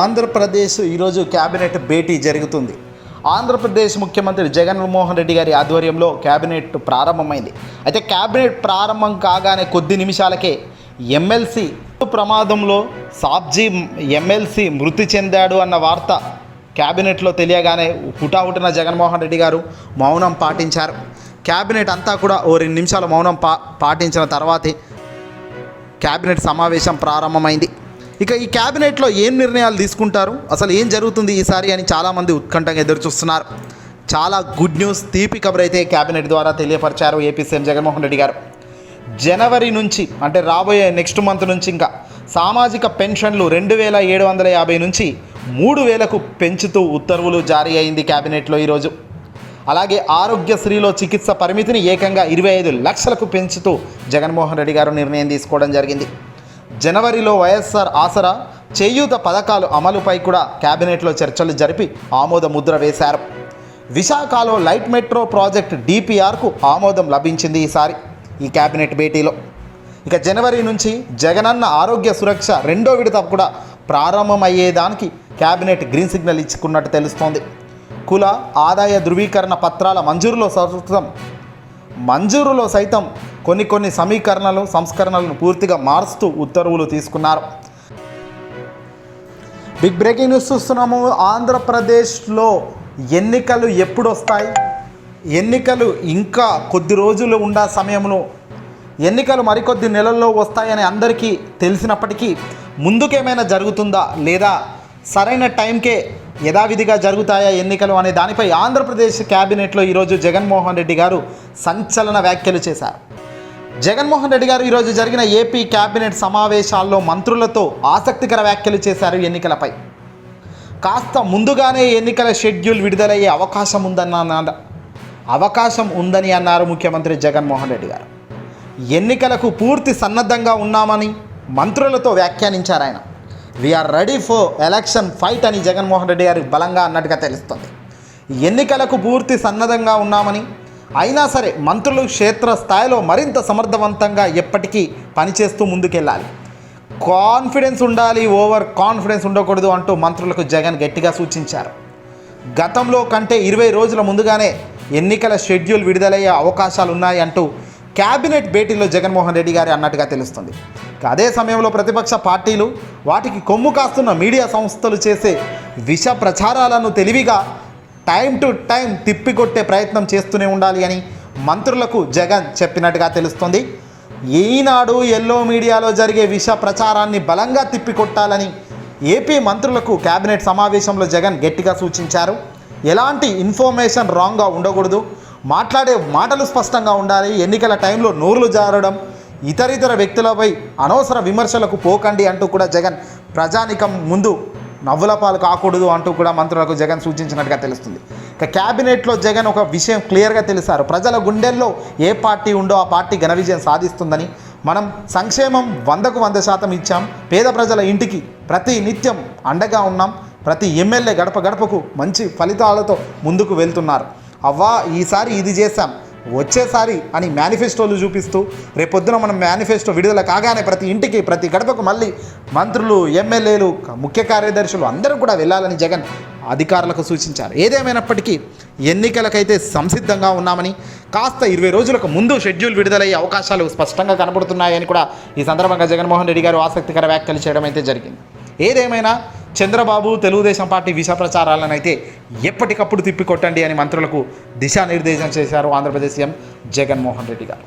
ఆంధ్రప్రదేశ్ ఈరోజు కేబినెట్ భేటీ జరుగుతుంది. ఆంధ్రప్రదేశ్ ముఖ్యమంత్రి జగన్మోహన్ రెడ్డి గారి ఆధ్వర్యంలో కేబినెట్ ప్రారంభమైంది. అయితే కేబినెట్ ప్రారంభం కాగానే కొద్ది నిమిషాలకే ఎమ్మెల్సీ ప్రమాదంలో సాబ్జీ ఎమ్మెల్సీ మృతి చెందాడు అన్న వార్త కేబినెట్లో తెలియగానే హుటాహుటిన జగన్మోహన్ రెడ్డి గారు మౌనం పాటించారు. కేబినెట్ అంతా కూడా ఓ రెండు నిమిషాలు మౌనం పా పాటించిన తర్వాతే కేబినెట్ సమావేశం ప్రారంభమైంది. ఇక ఈ క్యాబినెట్లో ఏం నిర్ణయాలు తీసుకుంటారు? అసలు ఏం జరుగుతుంది ఈసారి అని చాలామంది ఉత్కంఠంగా ఎదురుచూస్తున్నారు. చాలా గుడ్ న్యూస్ తీపి కబురు అయితే క్యాబినెట్ ద్వారా తెలియపరిచారు ఏపీ సీఎం జగన్మోహన్ రెడ్డి గారు. జనవరి నుంచి అంటే రాబోయే నెక్స్ట్ మంత్ నుంచి ఇంకా సామాజిక పెన్షన్లు రెండు వేల ఏడు వందల యాభై నుంచి మూడు వేలకు పెంచుతూ ఉత్తర్వులు జారీ అయింది క్యాబినెట్లో ఈరోజు. అలాగే ఆరోగ్యశ్రీలో చికిత్స పరిమితిని ఏకంగా ఇరవై ఐదు లక్షలకు పెంచుతూ జగన్మోహన్ రెడ్డి గారు నిర్ణయం తీసుకోవడం జరిగింది. జనవరిలో వైఎస్ఆర్ ఆసరా చేయూత పథకాలు అమలుపై కూడా కేబినెట్లో చర్చలు జరిపి ఆమోద ముద్ర వేశారు. విశాఖలో లైట్ మెట్రో ప్రాజెక్ట్ డిపిఆర్కు ఆమోదం లభించింది ఈసారి ఈ కేబినెట్ భేటీలో. ఇక జనవరి నుంచి జగనన్న ఆరోగ్య సురక్ష రెండో విడత కూడా ప్రారంభమయ్యేదానికి కేబినెట్ గ్రీన్ సిగ్నల్ ఇచ్చుకున్నట్టు తెలుస్తోంది. కుల ఆదాయ ధృవీకరణ పత్రాల మంజూరులో సంస్కృతం మంజూరులో సైతం కొన్ని కొన్ని సమీకరణలు సంస్కరణలను పూర్తిగా మారుస్తూ ఉత్తర్వులు తీసుకున్నారు. బిగ్ బ్రేకింగ్ న్యూస్ చూస్తున్నాము. ఆంధ్రప్రదేశ్లో ఎన్నికలు ఎప్పుడు వస్తాయి ఎన్నికలు ఇంకా కొద్ది రోజులు ఉన్న సమయంలో ఎన్నికలు మరికొద్ది నెలల్లో వస్తాయని అందరికీ తెలిసినప్పటికీ ముందుకేమైనా జరుగుతుందా లేదా? సరైన టైంకే యథావిధిగా జరుగుతాయా ఎన్నికలు అనే దానిపై ఆంధ్రప్రదేశ్ క్యాబినెట్లో ఈరోజు జగన్మోహన్ రెడ్డి గారు సంచలన వ్యాఖ్యలు చేశారు. జగన్మోహన్ రెడ్డి గారు ఈరోజు జరిగిన ఏపీ క్యాబినెట్ సమావేశాల్లో మంత్రులతో ఆసక్తికర వ్యాఖ్యలు చేశారు ఎన్నికలపై. కాస్త ముందుగానే ఎన్నికల షెడ్యూల్ విడుదలయ్యే అవకాశం ఉందన్న అవకాశం ఉందని అన్నారు ముఖ్యమంత్రి జగన్మోహన్ రెడ్డి గారు. ఎన్నికలకు పూర్తి సన్నద్ధంగా ఉన్నామని మంత్రులతో వ్యాఖ్యానించారు ఆయన. We're ready for election fight అని జగన్మోహన్ రెడ్డి గారికి బలంగా అన్నట్టుగా తెలుస్తుంది. ఎన్నికలకు పూర్తి సన్నద్ధంగా ఉన్నామని అయినా సరే మంత్రులు క్షేత్రస్థాయిలో మరింత సమర్థవంతంగా ఎప్పటికీ పనిచేస్తూ ముందుకెళ్ళాలి. కాన్ఫిడెన్స్ ఉండాలి ఓవర్ కాన్ఫిడెన్స్ ఉండకూడదు అంటూ మంత్రులకు జగన్ గట్టిగా సూచించారు. గతంలో కంటే ఇరవై రోజుల ముందుగానే ఎన్నికల షెడ్యూల్ విడుదలయ్యే అవకాశాలు ఉన్నాయంటూ క్యాబినెట్ భేటీలో జగన్మోహన్ రెడ్డి గారి అన్నట్టుగా తెలుస్తుంది. అదే సమయంలో ప్రతిపక్ష పార్టీలు వాటికి కొమ్ము కాస్తున్న మీడియా సంస్థలు చేసే విష ప్రచారాలను తెలివిగా టైం టు టైం తిప్పికొట్టే ప్రయత్నం చేస్తూనే ఉండాలి అని మంత్రులకు జగన్ చెప్పినట్టుగా తెలుస్తుంది. ఈనాడు ఎల్లో మీడియాలో జరిగే విష ప్రచారాన్ని బలంగా తిప్పికొట్టాలని ఏపీ మంత్రులకు కేబినెట్ సమావేశంలో జగన్ గట్టిగా సూచించారు. ఎలాంటి ఇన్ఫర్మేషన్ రాంగ్గా ఉండకూడదు. మాట్లాడే మాటలు స్పష్టంగా ఉండాలి. ఎన్నికల టైంలో నోరులు జారడం ఇతరితర వ్యక్తులపై అనవసర విమర్శలకు పోకండి అంటూ కూడా జగన్ ప్రజానికం ముందు నవ్వుల పాలు కాకూడదు అంటూ కూడా మంత్రులకు జగన్ సూచించినట్టుగా తెలుస్తుంది. ఇక క్యాబినెట్లో జగన్ ఒక విషయం క్లియర్గా తెలిసారు. ప్రజల గుండెల్లో ఏ పార్టీ ఉందో ఆ పార్టీ ఘన విజయం సాధిస్తుందని. మనం సంక్షేమం వందకు వంద శాతం ఇచ్చాం. పేద ప్రజల ఇంటికి ప్రతి నిత్యం అండగా ఉన్నాం. ప్రతి ఎమ్మెల్యే గడప గడపకు మంచి ఫలితాలతో ముందుకు వెళ్తున్నారు. అవ్వా ఈసారి ఇది చేశాం వచ్చేసారి అని మేనిఫెస్టోలు చూపిస్తూ రేపొద్దున మనం మేనిఫెస్టో విడుదల కాగానే ప్రతి ఇంటికి ప్రతి గడపకు మళ్ళీ మంత్రులు ఎమ్మెల్యేలు ముఖ్య కార్యదర్శులు అందరూ కూడా వెళ్ళాలని జగన్ అధికారులకు సూచించారు. ఏదేమైనప్పటికీ ఎన్నికలకైతే సంసిద్ధంగా ఉన్నామని కాస్త ఇరవై రోజులకు ముందు షెడ్యూల్ విడుదలయ్యే అవకాశాలు స్పష్టంగా కనబడుతున్నాయని కూడా ఈ సందర్భంగా జగన్మోహన్ రెడ్డి గారు ఆసక్తికర వ్యాఖ్యలు చేయడం అయితే జరిగింది. ఏదేమైనా చంద్రబాబు తెలుగుదేశం పార్టీ విష ప్రచారాలను అయితే ఎప్పటికప్పుడు తిప్పికొట్టండి అని మంత్రులకు దిశానిర్దేశం చేశారు ఆంధ్రప్రదేశ్ సీఎం జగన్మోహన్ రెడ్డి గారు.